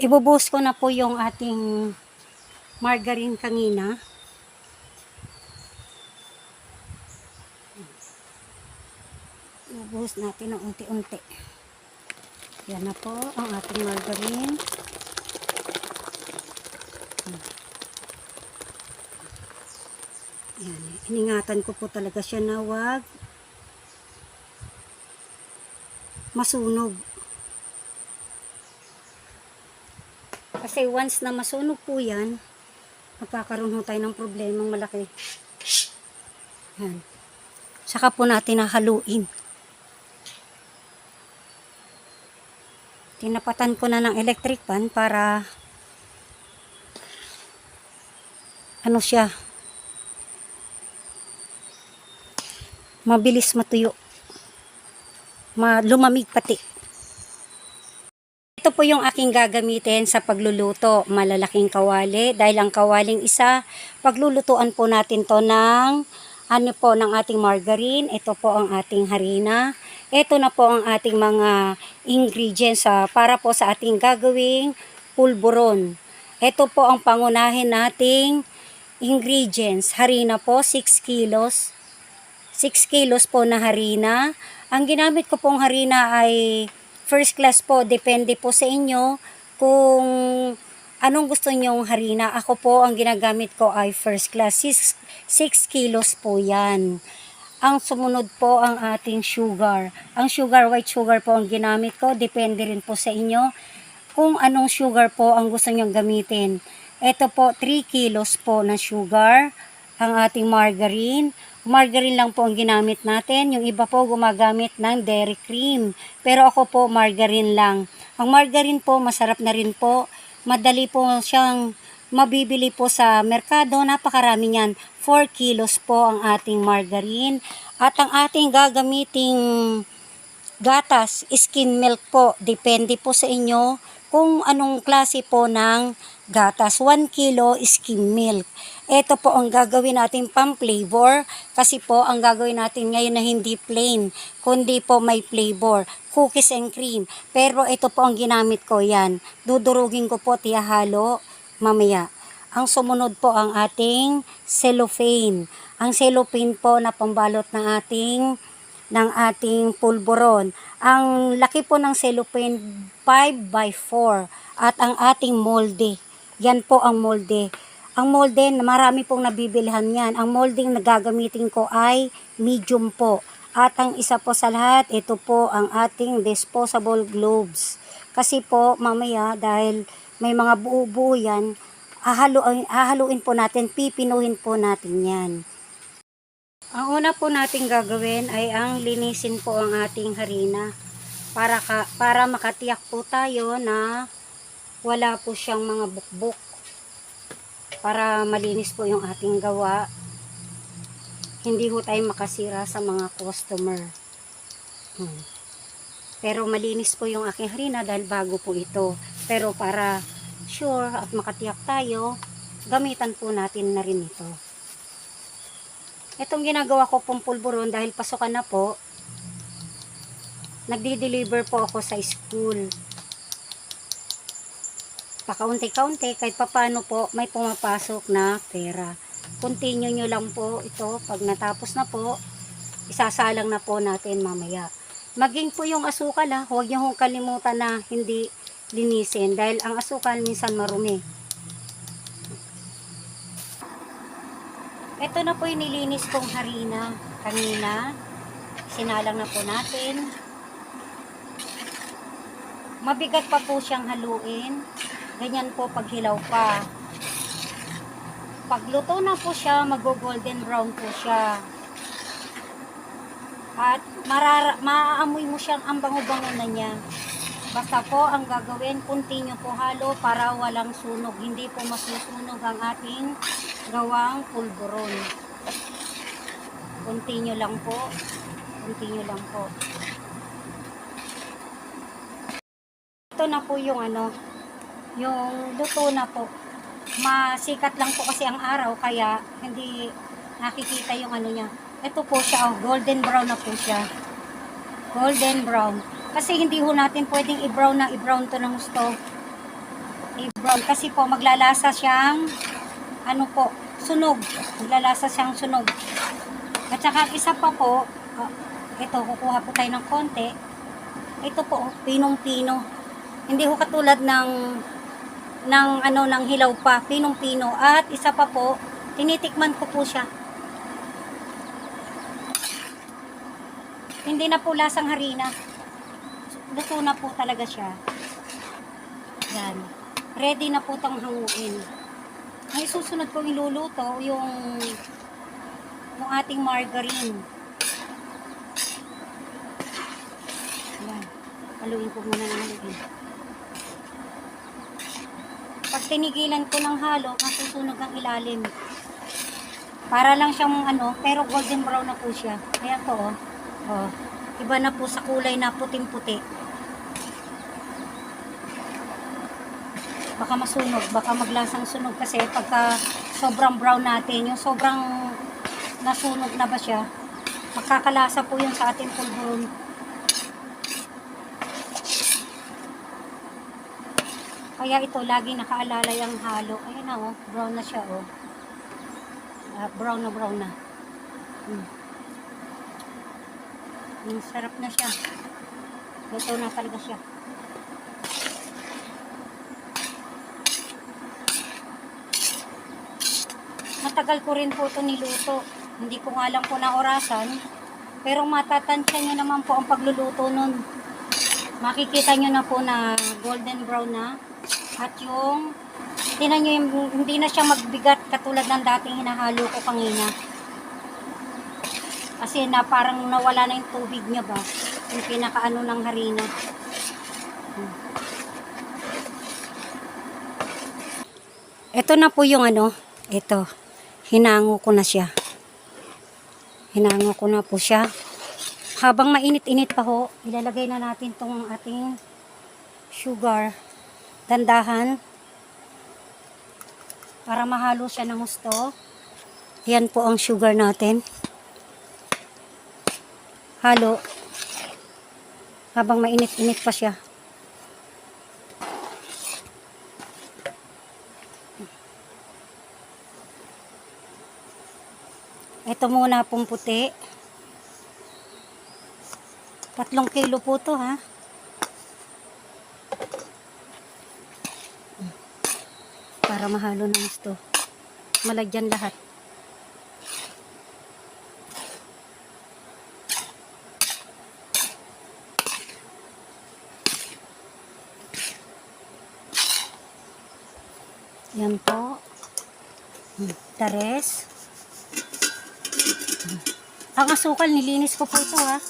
Ibubuhos ko na po yung ating margarine kanina. Ibubuhos natin ng unti-unti. Yan na po ang ating margarine. Yan. Iningatan ko po talaga siya na wag masunog. Kasi once na masunog po yan, magkakaroon ho tayo ng problemang malaki. Yan. Saka po natin hahaluin. Tinapatan ko na ng electric pan para ano siya mabilis matuyo ma lumamig pati ito po yung aking gagamitin sa pagluluto malalaking kawali. Dahil ang kawaling isa paglulutuan po natin to ng ano po ng ating margarine. Ito po ang ating harina. Ito na po ang ating mga ingredients sa para po sa ating gagawing pulburon. Ito po ang pangunahin nating ingredients. Harina po 6 kilos. 6 kilos po na harina. Ang ginamit ko pong harina ay first class po. Depende po sa inyo kung anong gusto nyong harina. Ako po, ang ginagamit ko ay first class. 6, 6 kilos po yan. Ang sumunod po ang ating sugar. Ang sugar, white sugar po ang ginamit ko. Depende rin po sa inyo kung anong sugar po ang gusto nyong gamitin. Ito po, 3 kilos po na sugar. Ang ating margarine. Margarine lang po ang ginamit natin. Yung iba po gumagamit ng dairy cream. Pero ako po margarine lang. Ang margarine po masarap na rin po. Madali po siyang mabibili po sa merkado. Napakarami niyan. 4 kilos po ang ating margarine. At ang ating gagamiting gatas, skin milk po. Depende po sa inyo kung anong klase po ng gatas. 1 kilo skim milk. Ito po ang gagawin natin pang flavor kasi po ang gagawin natin ngayon na hindi plain kundi po may flavor. Cookies and cream. Pero ito po ang ginamit ko yan. Dudurugin ko po tiyahalo mamaya. Ang sumunod po ang ating cellophane. Ang cellophane po na pambalot ng ating ng ating pulburon. Ang laki po ng cellophane 5 by 4 at ang ating molde. Yan po ang molde. Ang molde, marami pong nabibilhan yan. Ang molding na gagamitin ko ay medium po. At ang isa po sa lahat, ito po ang ating disposable globes. Kasi po, mamaya, dahil may mga buo-buo yan, hahaluin, hahaluin po natin, pipinuhin po natin yan. Ang una po nating gagawin ay ang linisin po ang ating harina para ka, para makatiyak po tayo na wala po siyang mga bukbok para malinis po yung ating gawa hindi ho tayo makasira sa mga customer hmm. pero malinis po yung aking harina dahil bago po ito pero para sure at makatiyak tayo gamitan po natin na rin ito Itong ginagawa ko pong pulburon dahil pasukan na po, nagdi-deliver po ako sa school. Pakaunti-kaunti, kahit papano po, may pumapasok na pera. Continue nyo lang po ito. Pag natapos na po, isasalang na po natin mamaya. Maging po yung asukal ha, huwag nyo hong kalimutan na hindi linisin dahil ang asukal minsan marumi. Ito na po yung nilinis kong harina kanina. Sinalang na po natin. Mabigat pa po siyang haluin. Ganyan po pag hilaw pa. Pag luto na po siya, mag-golden brown po siya. At marara, maaamoy mo siyang ang bango-bango na niya. Basta po ang gagawin, continue po halo para walang sunog. Hindi po masusunog ang ating gawang pulburon. Continue lang po. Continue lang po. Ito na po yung ano, yung luto na po. Masikat lang po kasi ang araw kaya hindi nakikita yung ano niya. Ito po siya, oh, golden brown na po siya. Golden brown. Kasi hindi ho natin pwedeng i-brown na i-brown to ng gusto. i-brown kasi po maglalasa siyang ano po, sunog. Maglalasa siyang sunog. At saka isa pa po, ah, ito, kukuha po tayo ng konti. Ito po, oh, pinong-pino. Hindi ko katulad ng ng ano ng hilaw pa, pinong-pino. At isa pa po, tinitikman ko po siya. Hindi na po lasang harina. Luto na po talaga siya. Yan. Ready na po tong hanguin. Ang susunod kong iluluto, yung yung ating margarine. Yan. Haluin ko muna ng haluin. Pag tinigilan ko ng halo, masusunog ang ilalim. Para lang siyang ano, pero golden brown na po siya. Kaya to, oh. oh. Iba na po sa kulay na puting-puti. Baka masunog, baka maglasang sunog kasi pagka sobrang brown natin, yung sobrang nasunog na ba siya, magkakalasa po yun sa ating pulburon. Kaya ito, lagi nakaalalay ang halo. Ayan na oh, brown na siya oh. Ah, brown na brown na. Hmm. Hmm, sarap na siya. Luto na talaga siya. Matagal ko rin po ito niluto. Hindi ko nga lang po na orasan. Pero matatansya nyo naman po ang pagluluto nun. Makikita nyo na po na golden brown na. At yung, tinan nyo yung, hindi na siya magbigat katulad ng dating hinahalo ko kanina. Kasi na parang nawala na yung tubig niya ba? Yung pinakaano ng harina. Ito na po yung ano, ito. Hinango ko na siya. Hinango ko na po siya. Habang mainit-init pa ho, ilalagay na natin tong ating sugar. Dandahan. Para mahalo siya ng gusto. Yan po ang sugar natin. Halo. Habang mainit-init pa siya. Ito muna pong puti. Tatlong kilo po to ha. Para mahalo ng gusto. Malagyan lahat. Yan po. Hmm, Tares. Ang asukal, nilinis ko po ito ha.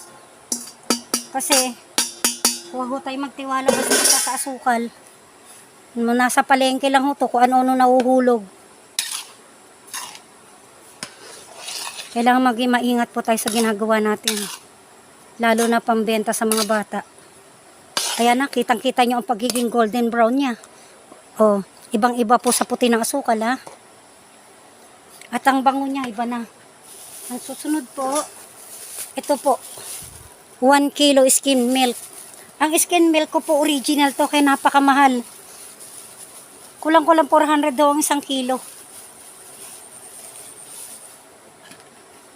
Kasi, huwag ho tayo magtiwala basta sa asukal. Nasa palengke lang ho to kung ano-ano nahuhulog. Kailangan maging maingat po tayo sa ginagawa natin. Lalo na pambenta sa mga bata. Kaya na, kitang-kita nyo ang pagiging golden brown niya. O, ibang-iba po sa puti ng asukal ha. At ang bango niya, iba na. Ang susunod po, ito po, 1 kilo skim milk. Ang skim milk ko po original to, kaya napakamahal. Kulang-kulang 400 daw ang isang kilo.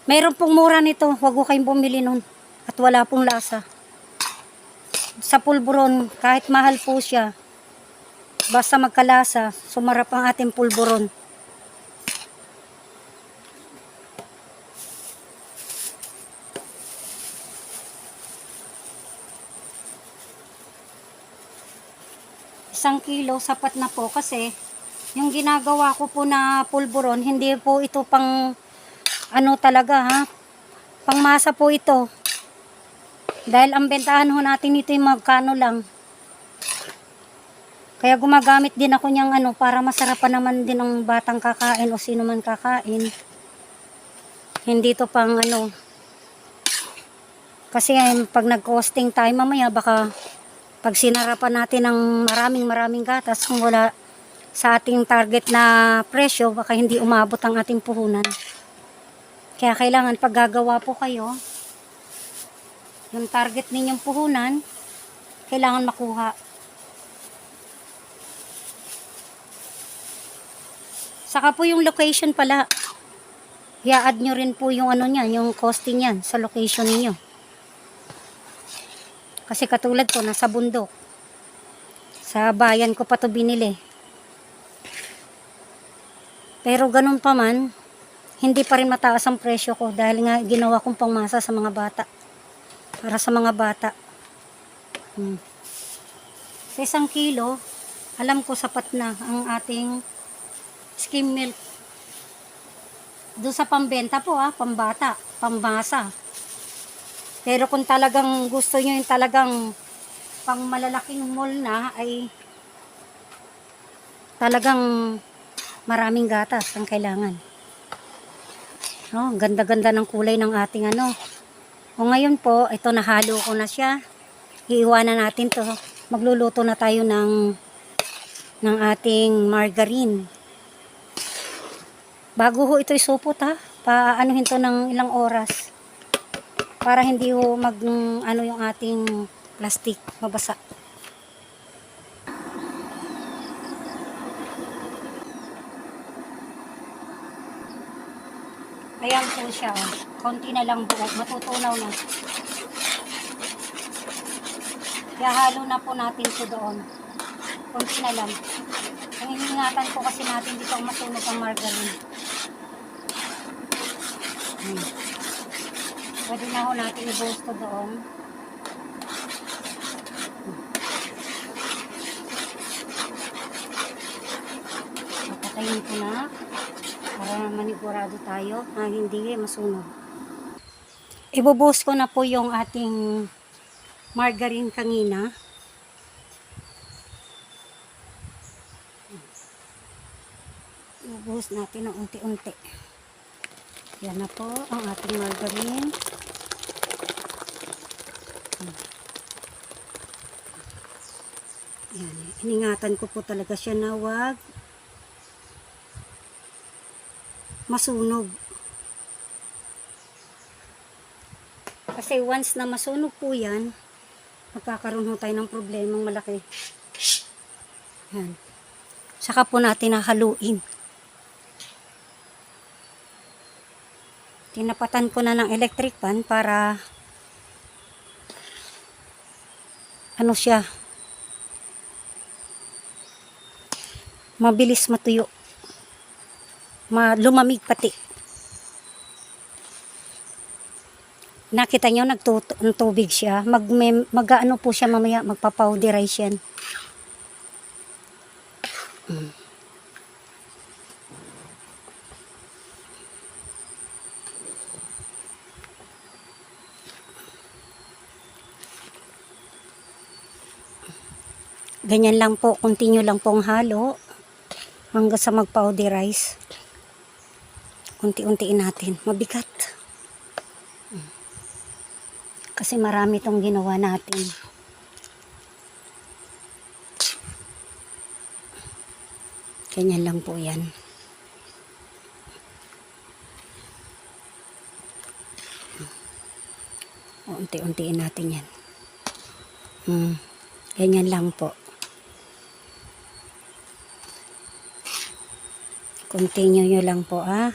Mayroon pong mura nito, huwag ko kayong bumili nun. At wala pong lasa. Sa pulburon, kahit mahal po siya, basta magkalasa, sumarap ang ating pulburon. Isang kilo sapat na po kasi yung ginagawa ko po na pulburon hindi po ito pang ano talaga ha? Pangmasa po ito. Dahil ang bentahan ho natin ito yung magkano lang. Kaya gumagamit din ako niyang ano para masarapan naman din ng batang kakain o sino man kakain. Hindi to pang ano. Kasi eh, pag nag-costing tayo mamaya baka pag sinarapan natin ng maraming maraming gatas kung wala sa ating target na presyo, baka hindi umabot ang ating puhunan. Kaya kailangan pag gagawa po kayo, yung target ninyong puhunan, kailangan makuha. Saka po yung location pala. I-add nyo rin po yung ano niya, yung costing niyan sa location niyo. Kasi katulad ko, nasa bundok. Sa bayan ko pa to binili. Pero ganun pa man, hindi pa rin mataas ang presyo ko dahil nga ginawa kong pangmasa sa mga bata. Para sa mga bata. Hmm. Sa isang kilo, alam ko sapat na ang ating skim milk. Doon sa pambenta po ah, pambata, pambasa. Pero kung talagang gusto nyo yung talagang pang malalaking mall na ay talagang maraming gatas ang kailangan. Oh, ganda-ganda ng kulay ng ating ano. O ngayon po, ito nahalo ko na siya. Iiwanan natin to. Magluluto na tayo ng ng ating margarine. Bago ho ito isupot ha, paanuhin to ng ilang oras. Para hindi ho mag ano yung ating plastic mabasa. Ayan po siya. oh. Konti na lang buo. Matutunaw na. Kaya halo na po natin ito doon. Konti na lang. Ang iningatan ko kasi natin dito ang masunog ang margarine. Hmm. Pwede na ho natin i-boast ko doon. Papatayin ko na para manigurado tayo na hindi masunog. Ibubuhos ko na po yung ating margarine kanina. Ibubuhos natin ng unti-unti. Yan na po ang ating margarine. Yan. Iningatan ko po talaga siya na wag masunog. Kasi once na masunog po yan, magkakaroon ho tayo ng problemang malaki. Yan. Saka po natin hahaluin. Tinapatan ko na ng electric pan para ano siya mabilis matuyo ma lumamig pati. Nakita nyo, nagtuto, ng tubig siya. Mag, may, mag-ano po siya mamaya, magpapowderize yan. Mm. Ganyan lang po, continue lang pong halo hanggang sa mag-powderize unti-untiin natin. Mabigat. Kasi marami tong ginawa natin. Ganyan lang po yan. Unti-untiin natin yan. Hmm. Ganyan lang po. Continue nyo lang po ah.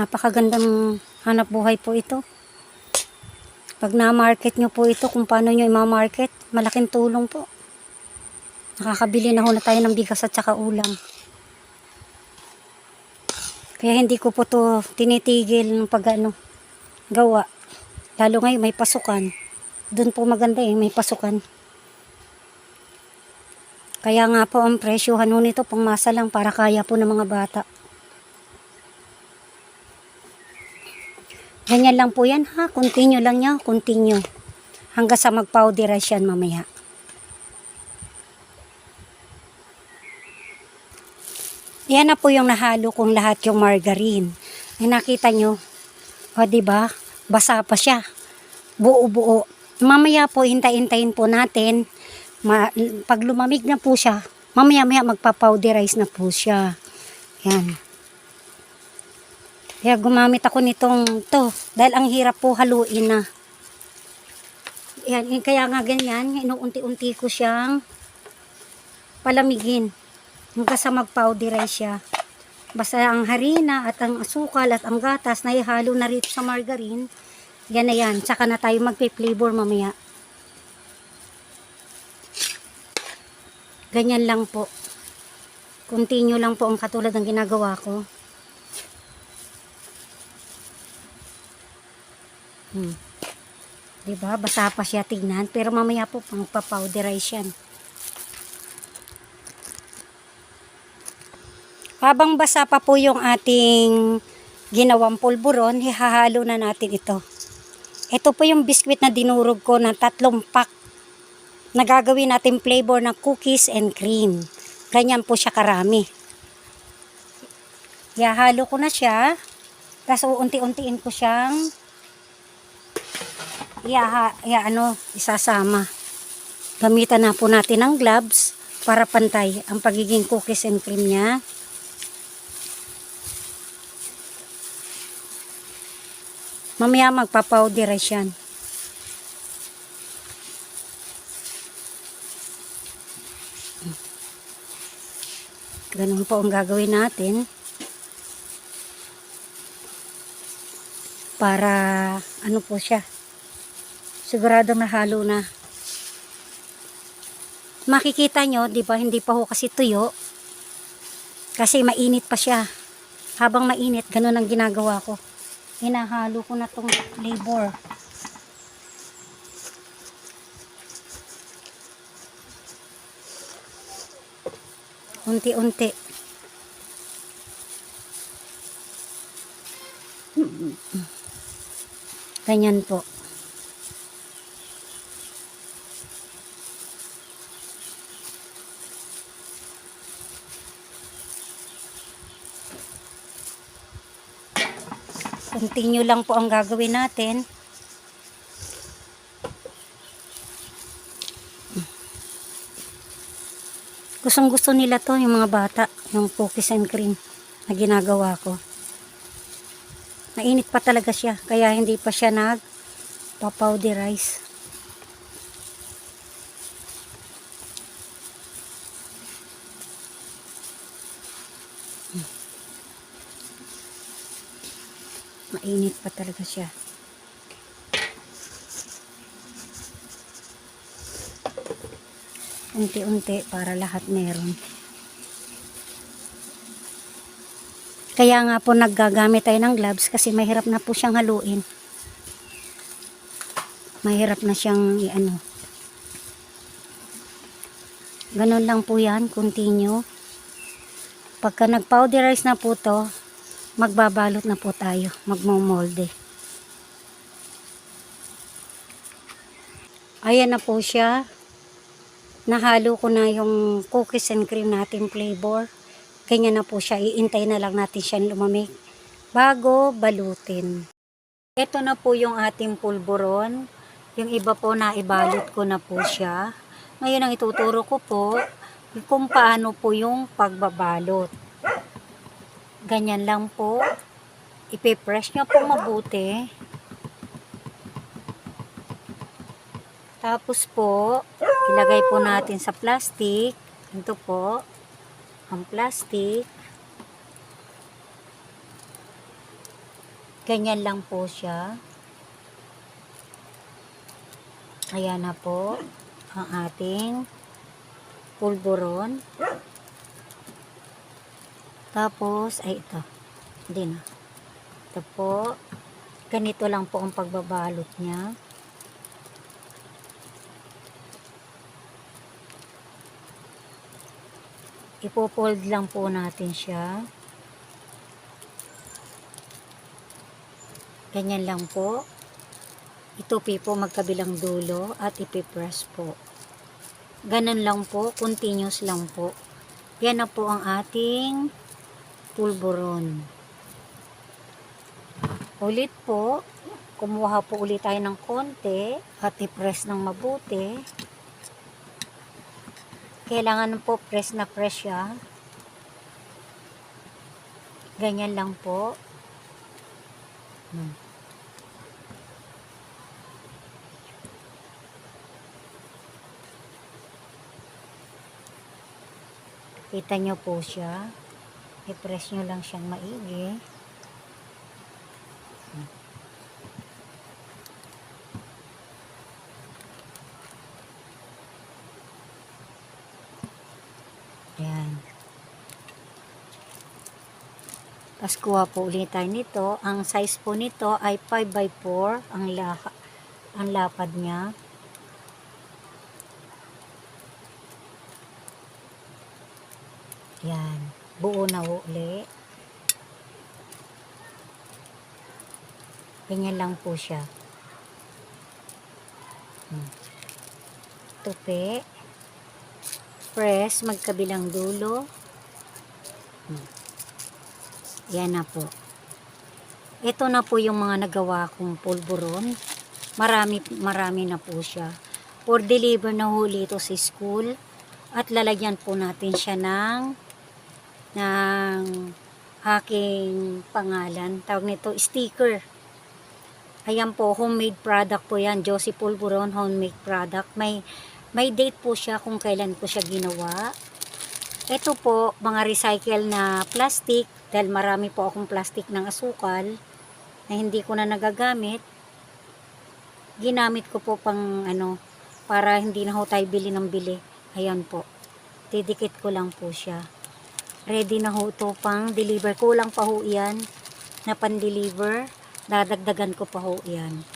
Napakagandang hanap buhay po ito. Pag na-market nyo po ito, kung paano nyo i-market, malaking tulong po. Nakakabili na ho na tayo ng bigas at saka ulam. Kaya hindi ko po to tinitigil ng pag ano, gawa. Lalo ngayon may pasukan. Doon po maganda eh, may pasukan. Kaya nga po ang presyohan nito pangmasa lang para kaya po ng mga bata. Ganyan lang po yan ha. Continue lang niya. Continue. Hanggang sa mag-powderize yan mamaya. Yan na po yung nahalo kong lahat yung margarine. Ay nakita nyo. O ba? Basa pa siya. Buo-buo. Mamaya po hintay-hintayin po natin. Ma- pag lumamig na po siya, mamaya-maya magpa-powderize na po siya. Yan. Kaya gumamit ako nitong to dahil ang hirap po haluin na. Yan, eh, kaya nga ganyan, inuunti-unti ko siyang palamigin hanggang sa mag-powderize siya. Basta ang harina at ang asukal at ang gatas na ihalo na rito sa margarine, yan na yan. Tsaka na tayo magpe-flavor mamaya. Ganyan lang po. Continue lang po ang katulad ng ginagawa ko. Hmm. Diba? Basa pa siya tignan. Pero mamaya po, pang papowderize yan. Habang basa pa po yung ating ginawang pulburon, hihahalo na natin ito. Ito po yung biskwit na dinurog ko ng tatlong pack na gagawin natin flavor ng cookies and cream. Ganyan po siya karami. Ihahalo ko na siya. Tapos uunti-untiin ko siyang iaha, ia, ano, isasama. Gamitan na po natin ng gloves para pantay ang pagiging cookies and cream niya. Mamaya magpa-powderize yan. Ganun po ang gagawin natin. Para ano po siya. Sigurado mahalo na. Makikita nyo, di ba, hindi pa ho kasi tuyo. Kasi mainit pa siya. Habang mainit, ganun ang ginagawa ko. Hinahalo ko na tong flavor. Unti-unti. Ganyan po. Continue lang po ang gagawin natin. Gustong gusto nila to, yung mga bata, yung cookies and cream na ginagawa ko. Mainit pa talaga siya, kaya hindi pa siya nag papowderize. Mainit pa talaga siya. Unti-unti para lahat meron. Kaya nga po naggagamit tayo ng gloves kasi mahirap na po siyang haluin. Mahirap na siyang i-ano. Ganun lang po yan, continue. Pagka nag-powderize na po to, magbabalot na po tayo, magmomolde. Ayan na po siya. Nahalo ko na yung cookies and cream natin flavor. Ganyan na po siya. Iintay na lang natin siya lumamig bago balutin. Ito na po yung ating pulburon. Yung iba po na ibalot ko na po siya. Ngayon ang ituturo ko po kung paano po yung pagbabalot. Ganyan lang po. Ipipress nyo po mabuti. Tapos po, ilagay po natin sa plastic. Ito po, ang plastic. Ganyan lang po siya. Ayan na po ang ating pulburon. Tapos, ay ito. Hindi na. Ito po. Ganito lang po ang pagbabalot niya. Ipopold lang po natin siya. Ganyan lang po. Ito po magkabilang dulo at ipipress po. Ganun lang po. Continuous lang po. Yan na po ang ating pulburon. Ulit po, kumuha po ulit tayo ng konti at i-press ng mabuti. Kailangan po press na press siya. Ganyan lang po. Hmm. Kita nyo po siya. I-press nyo lang siyang maigi. Tapos kuha po ulit tayo nito. Ang size po nito ay 5 by 4 ang, la ang lapad niya. Yan. Buo na uli. Ganyan lang po siya. Hmm. Tupi. Press magkabilang dulo. Hmm. Yan na po. Ito na po yung mga nagawa kong pulburon. Marami, marami na po siya. For deliver na huli ito sa school. At lalagyan po natin siya ng ng aking pangalan. Tawag nito sticker. Ayan po, homemade product po yan. Josie Pulburon, homemade product. May, may date po siya kung kailan ko siya ginawa. Ito po, mga recycle na plastic. Dahil marami po akong plastic ng asukal na hindi ko na nagagamit. Ginamit ko po pang ano, para hindi na ho tayo bili ng bili. Ayan po. Didikit ko lang po siya. Ready na ho to pang deliver. Kulang pa ho yan na pan-deliver. Dadagdagan ko pa ho yan.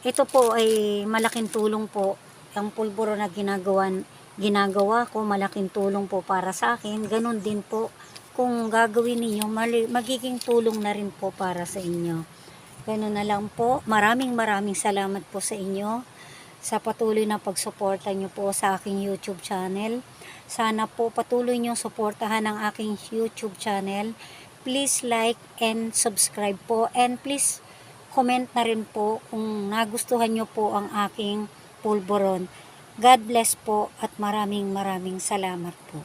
Ito po ay malaking tulong po. Ang pulburo na ginagawa, ginagawa ko, malaking tulong po para sa akin. Ganon din po kung gagawin mali, magiging tulong na rin po para sa inyo. Ganon na lang po. Maraming maraming salamat po sa inyo sa patuloy na pagsuporta nyo po sa aking YouTube channel. Sana po patuloy nyo suportahan ang aking YouTube channel. Please like and subscribe po and please comment na rin po kung nagustuhan nyo po ang aking pulboron. God bless po at maraming maraming salamat po.